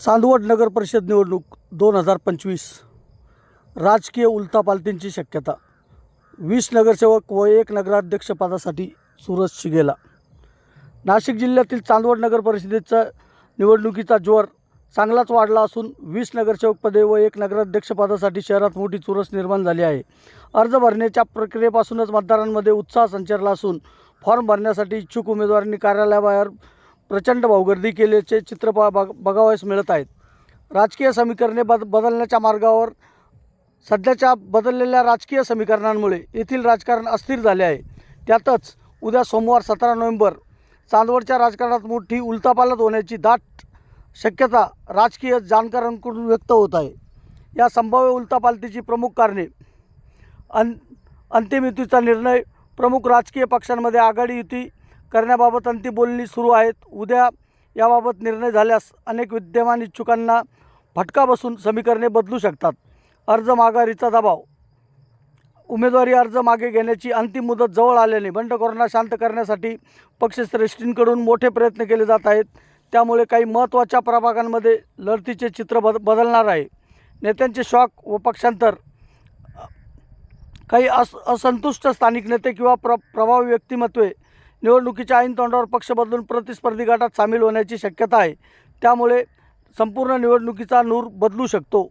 चांदवड नगर परिषद निवडणूक दोन हजार पंचवीस. राजकीय उलथापालतींची शक्यता. वीस नगरसेवक व एक नगराध्यक्षपदासाठी सुरज शिगेला. नाशिक जिल्ह्यातील चांदवड नगर परिषदेचा निवडणुकीचा जोर चांगलाच वाढला असून वीस नगरसेवक पदे व एक नगराध्यक्षपदासाठी शहरात मोठी चुरस निर्माण झाली आहे. अर्ज भरण्याच्या प्रक्रियेपासूनच मतदारांमध्ये उत्साह संचारला असून फॉर्म भरण्यासाठी इच्छुक उमेदवारांनी कार्यालयाबाहेर प्रचंड भाऊगर्दी केल्याचे चित्र पा बघ बघावयास मिळत आहेत. राजकीय समीकरणे बद बदलण्याच्या मार्गावर सध्याच्या बदललेल्या राजकीय समीकरणांमुळे येथील राजकारण अस्थिर झाले आहे. त्यातच उद्या सोमवार सतरा नोव्हेंबर चांदवडच्या राजकारणात मोठी उलथापालथ होण्याची दाट शक्यता राजकीय जाणकारांकडून व्यक्त होत आहे. या संभाव्य उलतापालतीची प्रमुख कारणे अन अंतिम युतीचा निर्णय प्रमुख राजकीय पक्षांमध्ये आघाडी युती करण्याबाबत अंतिम बोलणी सुरू आहेत. उद्या याबाबत निर्णय झाल्यास अनेक विद्यमान इच्छुकांना फटका बसून समीकरणे बदलू शकतात. अर्ज माघारीचा दबाव. उमेदवारी अर्ज मागे घेण्याची अंतिम मुदत जवळ आल्याने बंडखोरांना शांत करण्यासाठी पक्षश्रेष्ठींकडून मोठे प्रयत्न केले जात आहेत. त्यामुळे काही महत्त्वाच्या प्रभागांमध्ये लढतीचे चित्र बद बदलणार आहे. नेत्यांचे शॉक व पक्षांतर. काही अस असंतुष्ट स्थानिक नेते किंवा प्र प्रभावी व्यक्तिमत्वे निवडणुकीच्या ऐन तोंडावर पक्ष बदलून प्रतिस्पर्धी गटात सामील होण्याची शक्यता आहे. त्यामुळे संपूर्ण निवडणुकीचा नूर बदलू शकतो.